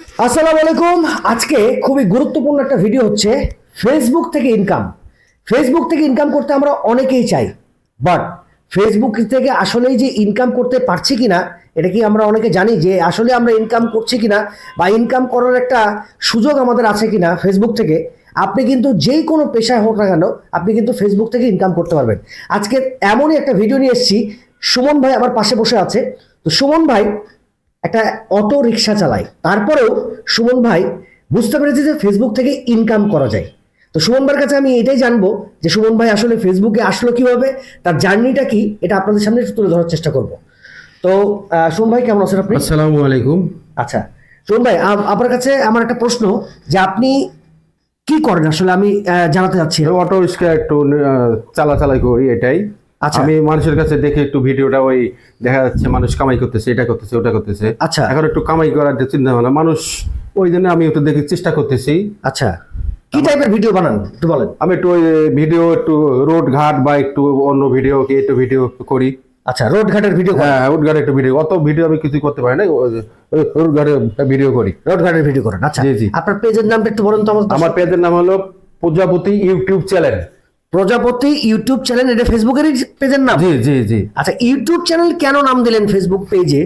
আসসালামু আলাইকুম। আজকে খুবই গুরুত্বপূর্ণ একটা ভিডিও হচ্ছে ফেসবুক থেকে ইনকাম ফেসবুক থেকে ইনকাম করতে আমরা অনেকেই চাই বাট ফেসবুক থেকে আসলেই যে ইনকাম করতে পারছি কিনা, এটা কি আমরা অনেকে জানি যে আসলে আমরা ইনকাম করছি কিনা বা ইনকাম করার একটা সুযোগ আমাদের আছে কিনা ফেসবুক থেকে, আপনি কিন্তু যেই কোনো পেশায় হোক না কেন, আপনি কিন্তু ফেসবুক থেকে ইনকাম করতে পারবেন। আজকে এমনই একটা ভিডিও নিয়ে এসেছি। সুমন ভাই আমার পাশে বসে আছে। তো সুমন ভাই একটা অটো রিক্সা চালায়। তারপরেও সুমন ভাই বুঝতে পেরেছে যে ফেসবুক থেকে ইনকাম করা যায়। তো সুমন ভাইয়ের কাছে আমি এটাই জানব যে সুমন ভাই আসলে ফেসবুকে আসলো কীভাবে তার জার্নিটা কি এটা আপনাদের সামনে তুলে ধরার চেষ্টা করব। তো সুমন ভাই কেমন আছেন আপনি? আসসালামু আলাইকুম। আচ্ছা সুমন ভাই আপ- আপনার কাছে আমার একটা প্রশ্ন যে আপনি কি করেন? আসলে আমি জানাতে চাচ্ছি অটো রিক্সা একটু চালাচালাই করি এটাই। আচ্ছা। আমি মানুষের কাছে দেখে একটু ভিডিওটা ওই দেখা যাচ্ছে মানুষ কামাই করতেছে এটা করতেছে ওটা করতেছে। আচ্ছা। এখন একটু কামাই করার যে চিন্তা ভাবনা মানুষ ওই জন্য আমি একটু দেখে চেষ্টা করতেছি। আচ্ছা। কি টাইপের ভিডিও বানান একটু বলেন। আমি একটু ওই ভিডিও একটু রোড ঘাট বা একটু অন্য ভিডিও কি একটু ভিডিও করি। আচ্ছা রোড ঘাটের ভিডিও হ্যাঁ রোড ঘাটে একটু ভিডিও অত ভিডিও আমি কিছু করতে পারি না রোড ঘাটে ভিডিও করি। রোড ঘাটের ভিডিও করেন আচ্ছা। জি, জি। আপনার পেজের নামটা একটু বলুন তো আমার পেজের নাম হলো Prajapati YouTube channel. Prajapati YouTube channel এটা ফেসবুকেরই পেজের নাম? জি জি জি। আচ্ছা ইউটিউব চ্যানেল কেন নাম দিলেন ফেসবুক পেজে?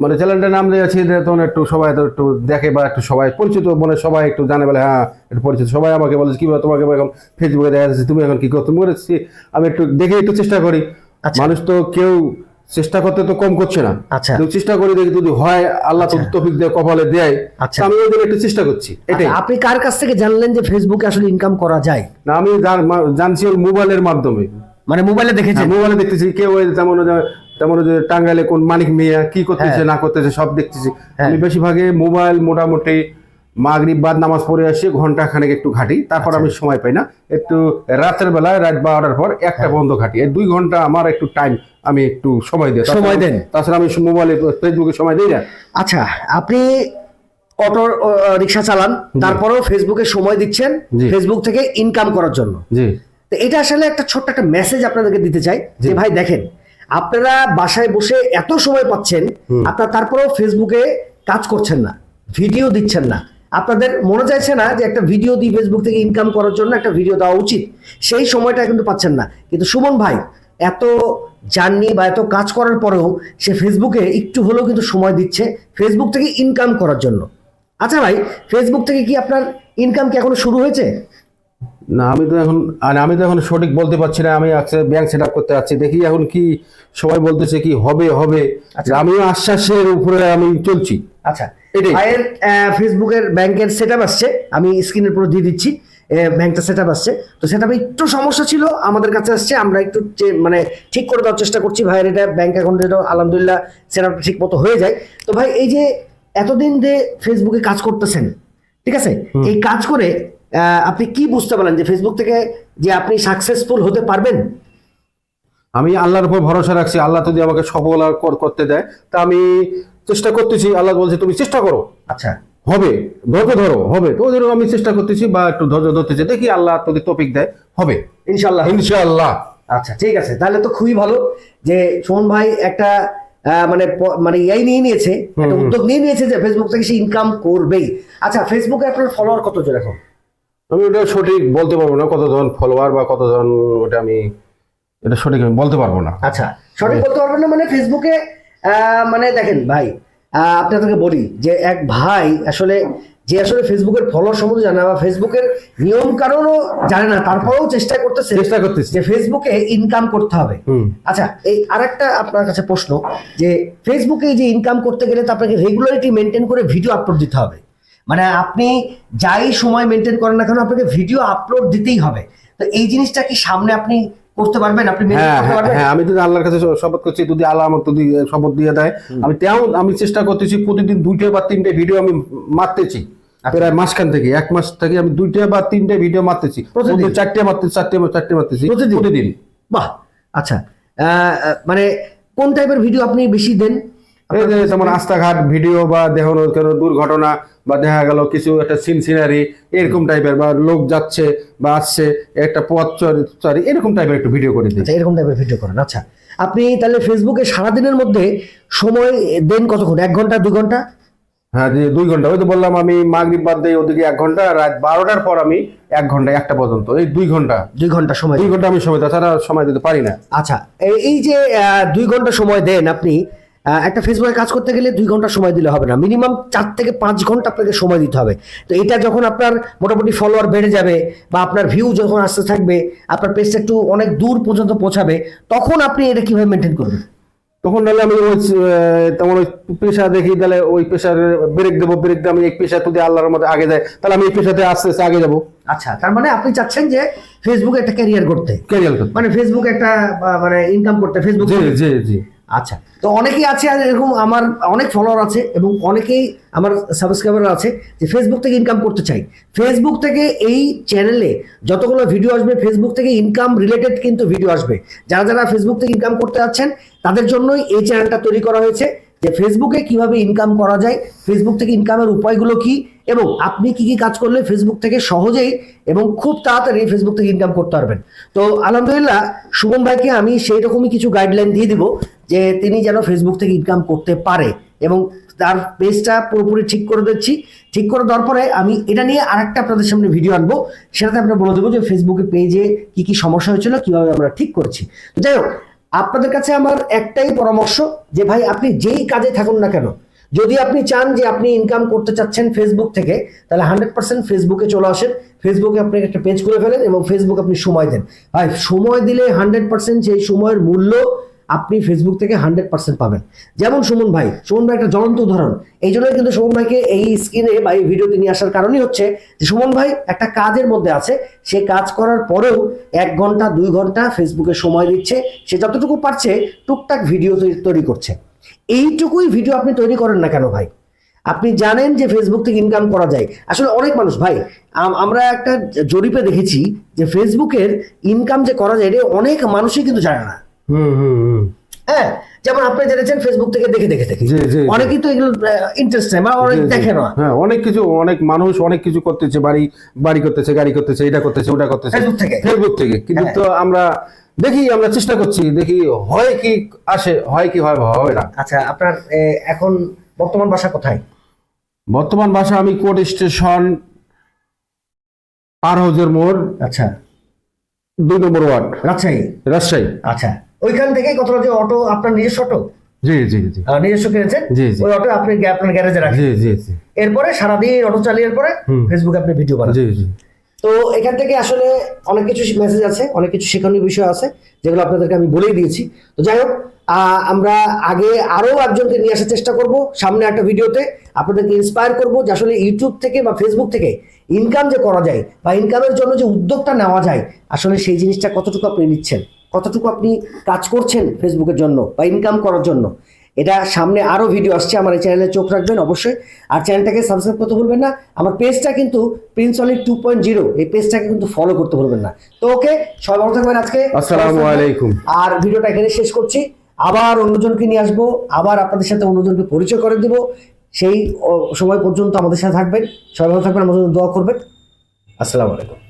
মানে চ্যানেলটার নাম দিয়েছি আছে তখন একটু সবাই তো একটু দেখে বা একটু সবাই পরিচিত মনে সবাই একটু জানে বলে হ্যাঁ একটু পরিচিত সবাই আমাকে বলে কি বলে তোমাকে এখন ফেসবুকে দেখা যাচ্ছে তুমি এখন কি করো তুমি আমি একটু দেখে একটু চেষ্টা করি। আচ্ছা। মানুষ তো কেউ চেষ্টা করতে তো কম করছে না। আচ্ছা। চেষ্টা করি দেখি যদি হয় আল্লাহ তফিক দিয়ে কপালে দেয়। আচ্ছা। আমি ওই একটু চেষ্টা করছি। এটাই। আচ্ছা, আপনি কার কাছ থেকে জানলেন যে ফেসবুকে আসলে ইনকাম করা যায়? না আমি জান- জানছি ওই মোবাইলের মাধ্যমে। মানে মোবাইলে দেখেছেন? হ্যাঁ, মোবাইলে দেখতেছি। কেউ যেমন ওই যে- টাঙ্গাইলে কোন মানিক মিয়া কি করতেছে না করতেছে সব দেখতেছি। হ্যাঁ। আমি বেশিরভাগে মোবাইল মোটামুটি মাগরিব বাদ নামাজ পড়ে আসি ঘণ্টা খানেক একটু ঘাটি। তারপর আচ্ছা। আমি সময় পাই না। একটু রাতের বেলায় রাত বারোটার পর একটা হ্যাঁ। বন্ধ ঘাটি। এই দুই ঘণ্টা আমার একটু টাইম আমি একটু সময় দিই। সময় দেন। তাছাড়া আমি মোবাইলে ফেসবুকে সময় দিই না। আচ্ছা আপনি অটো রিক্সা চালান তারপরেও ফেসবুকে সময় দিচ্ছেন ফেসবুক থেকে ইনকাম করার জন্য। জি। তো এটা আসলে একটা ছোট্ট একটা মেসেজ আপনাদেরকে দিতে চাই যে ভাই দেখেন আপনারা বাসায় বসে এত সময় পাচ্ছেন আপনারা তারপরেও ফেসবুকে কাজ করছেন না ভিডিও দিচ্ছেন না। আপনাদের মনে চাইছে না যে একটা ভিডিও দিয়ে ফেসবুক থেকে ইনকাম করার জন্য একটা ভিডিও দেওয়া উচিত। সেই সময়টা কিন্তু পাচ্ছেন না। কিন্তু সুমন ভাই এত জার্নি বা এত কাজ করার পরেও সে ফেসবুকে একটু হলেও কিন্তু সময় দিচ্ছে ফেসবুক থেকে ইনকাম করার জন্য। আচ্ছা ভাই ফেসবুক থেকে কি আপনার ইনকাম কি এখনও শুরু হয়েছে? না আমি তো এখন আর আমি তো এখন সঠিক বলতে পারছি না আমি আজকে ব্যাংক সেট আপ করতে যাচ্ছি। দেখি এখন কি সবাই বলতেছে কি হবে হবে। আচ্ছা। আমিও আশ্বাসের উপরে আমি চলছি। আচ্ছা। ভাইয়ের ফেসবুকের ব্যাংকের সেট আপ আসছে আমি স্ক্রিনের উপর দিয়ে দিচ্ছি। ব্যাংকটা সেট আসছে। তো সেটা একটু সমস্যা ছিল আমাদের কাছে আসছে আমরা একটু মানে ঠিক করে দেওয়ার চেষ্টা করছি। ভাইয়ের এটা ব্যাংক অ্যাকাউন্টে আলহামদুলিল্লাহ সেট আপটা ঠিক মতো হয়ে যায়। তো ভাই এই যে এতদিন যে ফেসবুকে কাজ করতেছেন ঠিক আছে? এই কাজ করে আহ, আপনি কি বুঝতে পারলেন যে ফেসবুক থেকে যে আপনি সাকসেসফুল হতে পারবেন? আমি আল্লাহর উপর ভরসা রাখছি আল্লাহ যদি আমাকে সফল করতে দেয়। তা আমি চেষ্টা করতেছি আল্লাহ বলছে তুমি চেষ্টা করো। আচ্ছা। হবে ধৈর্য ধরো হবে। তো জন্য আমি চেষ্টা করতেছি বা একটু ধৈর্য ধরতেছি দেখি আল্লাহ যদি টপিক দেয় হবে। ইনশাল্লাহ ইনশাআল্লাহ। আচ্ছা ঠিক আছে। তাহলে তো খুবই ভালো যে সুমন ভাই একটা মানে মানে ইয়াই নিয়ে নিয়েছে একটা উদ্যোগ নিয়ে নিয়েছে যে ফেসবুক থেকে সে ইনকাম করবেই। আচ্ছা ফেসবুকে আপনার ফলোয়ার কতজন এখন? আমি ওটা সঠিক বলতে পারব না কতজন ফলোয়ার বা কতজন ওটা আমি এটা সঠিক আমি বলতে পারব না। আচ্ছা সঠিক বলতে পারবেন না মানে ফেসবুকে আহ, মানে দেখেন ভাই আপনাদেরকে বলি যে এক ভাই আসলে যে আসলে ফেসবুকের ফলোয়ার সম্বন্ধে জানে বা ফেসবুকের নিয়ম কারণও জানে না তারপরেও চেষ্টা করতেছে চেষ্টা করতেছি। যে ফেসবুকে ইনকাম করতে হবে। আচ্ছা এই আরেকটা আপনার কাছে প্রশ্ন যে ফেসবুকে যে ইনকাম করতে গেলে তো আপনাকে রেগুলারিটি মেনটেন করে ভিডিও আপলোড দিতে হবে। মানে আপনি যাই সময় মেনটেন করেন না কেন আপনাকে ভিডিও আপলোড দিতেই হবে। তো এই জিনিসটা কি সামনে আপনি করতে পারবেন আপনি হ্যাঁ হ্যাঁ হ্যাঁ আমি যদি আল্লাহর কাছে শপথ করছি যদি আল্লাহ আমার যদি শপথ দিয়ে দেয় আমি তেমন আমি চেষ্টা করতেছি প্রতিদিন দুইটা বা তিনটে ভিডিও আমি মারতেছি। প্রায় মাসখান থেকে এক মাস থেকে আমি দুইটা বা তিনটে ভিডিও মারতেছি। চারটে মারতেছি চারটে চারটে মারতেছি প্রতিদিন? বাহ আচ্ছা। মানে কোন টাইপের ভিডিও আপনি বেশি দেন? যেমন রাস্তাঘাট ভিডিও বা দেখানো কোনো দুর্ঘটনা বা দেখা গেল কিছু একটা সিন সিনারি এরকম টাইপের বা লোক যাচ্ছে বা আসছে একটা পথ চরি চরি এরকম টাইপের একটু ভিডিও করে দিই আচ্ছা এরকম টাইপের ভিডিও করেন আচ্ছা। আপনি তাহলে ফেসবুকে সারাদিনের মধ্যে সময় দেন কতক্ষণ? এক ঘণ্টা দুই ঘণ্টা? হ্যাঁ যে দুই ঘণ্টা। ওই তো বললাম আমি মাগরিব বাদ দিই ওদিকে এক ঘণ্টা রাত বারোটার পর আমি এক ঘণ্টা একটা পর্যন্ত। এই দুই ঘণ্টা। দুই ঘণ্টা সময় দুই ঘণ্টা আমি সময় তাছাড়া সময় দিতে পারি না। আচ্ছা এই- যে দুই ঘণ্টা সময় দেন আপনি একটা ফেসবুকে কাজ করতে গেলে দুই ঘণ্টা সময় দিলে হবে না। মিনিমাম চার থেকে পাঁচ ঘণ্টা আপনাকে সময় দিতে হবে। তো এটা যখন আপনার মোটামুটি ফলোয়ার বেড়ে যাবে বা আপনার ভিউ যখন আসতে থাকবে আপনার পেজটা একটু অনেক দূর পর্যন্ত পৌঁছাবে তখন আপনি এটা কীভাবে মেনটেন করবেন? তখন তাহলে আমি ওই তেমন ওই পেশা দেখি তাহলে ওই পেশার ব্রেক দেবো ব্রেক দিয়ে আমি এই পেশা যদি আল্লাহর মধ্যে আগে যায় তাহলে আমি এই পেশাতে আস্তে আস্তে আগে যাব। আচ্ছা তার মানে আপনি চাচ্ছেন যে ফেসবুকে একটা ক্যারিয়ার করতে ক্যারিয়ার করতে মানে ফেসবুকে একটা মানে ইনকাম করতে। ফেসবুক জি জি জি। আচ্ছা তো অনেকেই আছে এরকম আমার অনেক ফলোয়ার আছে এবং অনেকেই আমার সাবস্ক্রাইবার আছে যে ফেসবুক থেকে ইনকাম করতে চাই। ফেসবুক থেকে এই চ্যানেলে যতগুলো ভিডিও আসবে ফেসবুক থেকে ইনকাম রিলেটেড কিন্তু ভিডিও আসবে। যারা যারা ফেসবুক থেকে ইনকাম করতে যাচ্ছেন, তাদের জন্যই এই চ্যানেলটা তৈরি করা হয়েছে যে ফেসবুকে কীভাবে ইনকাম করা যায় ফেসবুক থেকে ইনকামের উপায়গুলো কি, এবং আপনি কি কি কাজ করলে ফেসবুক থেকে সহজেই এবং খুব তাড়াতাড়ি ফেসবুক থেকে ইনকাম করতে পারবেন। তো আলহামদুলিল্লাহ সুমন ভাইকে আমি সেই রকমই কিছু গাইডলাইন দিয়ে দিব। যে তিনি যেন ফেসবুক থেকে ইনকাম করতে পারে এবং তার পেজটা পুরোপুরি ঠিক করে দিচ্ছি। ঠিক করে দেওয়ার পরে আমি এটা নিয়ে আরেকটা আপনাদের সামনে ভিডিও আনব। সেটাতে আমরা বলে দেবো যে ফেসবুকে পেজে কি কি সমস্যা হয়েছিল, কীভাবে আমরা ঠিক করেছি। যাই হোক, আপনাদের কাছে আমার একটাই পরামর্শ যে ভাই, আপনি যেই কাজে থাকুন না কেন, যদি আপনি চান যে আপনি ইনকাম করতে চাচ্ছেন ফেসবুক থেকে, তাহলে হান্ড্রেড পার্সেন্ট ফেসবুকে চলে আসেন। ফেসবুকে আপনি একটা পেজ করে ফেলেন এবং ফেসবুক আপনি সময় দেন। ভাই, সময় দিলে হান্ড্রেড পার্সেন্ট সেই সময়ের মূল্য আপনি ফেসবুক থেকে হান্ড্রেড পার্সেন্ট পাবেন। যেমন সুমন ভাই সুমন ভাই একটা জ্বলন্ত উদাহরণ। এই জন্যই কিন্তু সুমন ভাইকে এই স্ক্রিনে বা এই ভিডিওতে নিয়ে আসার কারণই হচ্ছে যে সুমন ভাই একটা কাজের মধ্যে আছে। সে কাজ করার পরেও এক ঘণ্টা, দুই ঘণ্টা ফেসবুকে সময় দিচ্ছে। সে যতটুকু পারছে টুকটাক ভিডিও তৈরি- করছে। এইটুকুই ভিডিও আপনি তৈরি করেন না কেন ভাই? আপনি জানেন যে ফেসবুক থেকে ইনকাম করা যায়। আসলে অনেক মানুষ, ভাই, আম- আমরা একটা জরিপে দেখেছি যে ফেসবুকের ইনকাম যে করা যায়, এটা অনেক মানুষই কিন্তু জানে না। হ্যাঁ যেমন আপনি জেনেছেন ফেসবুক থেকে দেখে দেখে দেখে। অনেকেই তো এগুলো ইন্টারেস্ট নেই বা অনেক। দেখে না। হ্যাঁ অনেক কিছু অনেক মানুষ অনেক কিছু করতেছে বাড়ি বাড়ি করতেছে গাড়ি করতেছে এটা করতেছে ওটা করতেছে। ফেসবুক থেকে। ফেসবুক থেকে। কিন্তু হ্যাঁ। তো আমরা দেখি আমরা চেষ্টা করছি দেখি হয় কি আসে হয় কি হয় হবে না। আচ্ছা আপনার এখন বর্তমান বাসা কোথায়? বর্তমান ভাষা আমি কোর্ট স্টেশন পার হাউজের মোড় আচ্ছা। দুই নম্বর ওয়ার্ড। রাজশাহী। রাজশাহী। আচ্ছা। ওইখান থেকে কতটা যে অটো আপনার নিজস্ব অটো জি জি জি। নিজস্ব কিনেছেন? জি, জি। ওই অটো আপনি আপনার গ্যারেজে রাখেন। জি জি জি। এরপরে সারাদিন অটো চালিয়ে পরে ফেসবুকে আপনি ভিডিও বানান। জি জি। তো এখান থেকে আসলে অনেক কিছু মেসেজ আছে অনেক কিছু শেখানোর বিষয় আছে যেগুলো আপনাদেরকে আমি বলেই দিয়েছি। তো যাই হোক আমরা আগে আরও একজনকে নিয়ে আসার চেষ্টা করব সামনে একটা ভিডিওতে। আপনাদেরকে ইন্সপায়ার করব যে আসলে ইউটিউব থেকে বা ফেসবুক থেকে ইনকাম যে করা যায় বা ইনকামের জন্য যে উদ্যোগটা নেওয়া যায় আসলে সেই জিনিসটা কতটুকু আপনি নিচ্ছেন। কতটুকু আপনি কাজ করছেন ফেসবুকের জন্য বা ইনকাম করার জন্য? এটা সামনে আরও ভিডিও আসছে আমার এই চ্যানেলে চোখ রাখবেন অবশ্যই। আর চ্যানেলটাকে সাবস্ক্রাইব করতে ভুলবেন না। আমার পেজটা কিন্তু প্রিন্স অলি টু পয়েন্ট জিরো এই পেজটাকে কিন্তু ফলো করতে ভুলবেন না। তো ওকে সবাই ভালো থাকবেন আজকে। আসসালামু আলাইকুম। আর ভিডিওটা এখানে শেষ করছি। আবার অন্যজনকে নিয়ে আসব। আবার আপনাদের সাথে অন্যজনকে পরিচয় করে দেবো। সেই সময় পর্যন্ত আমাদের সাথে থাকবেন। সবাই ভালো থাকবেন আমাদের জন্য দোয়া করবেন। আসসালামু আলাইকুম।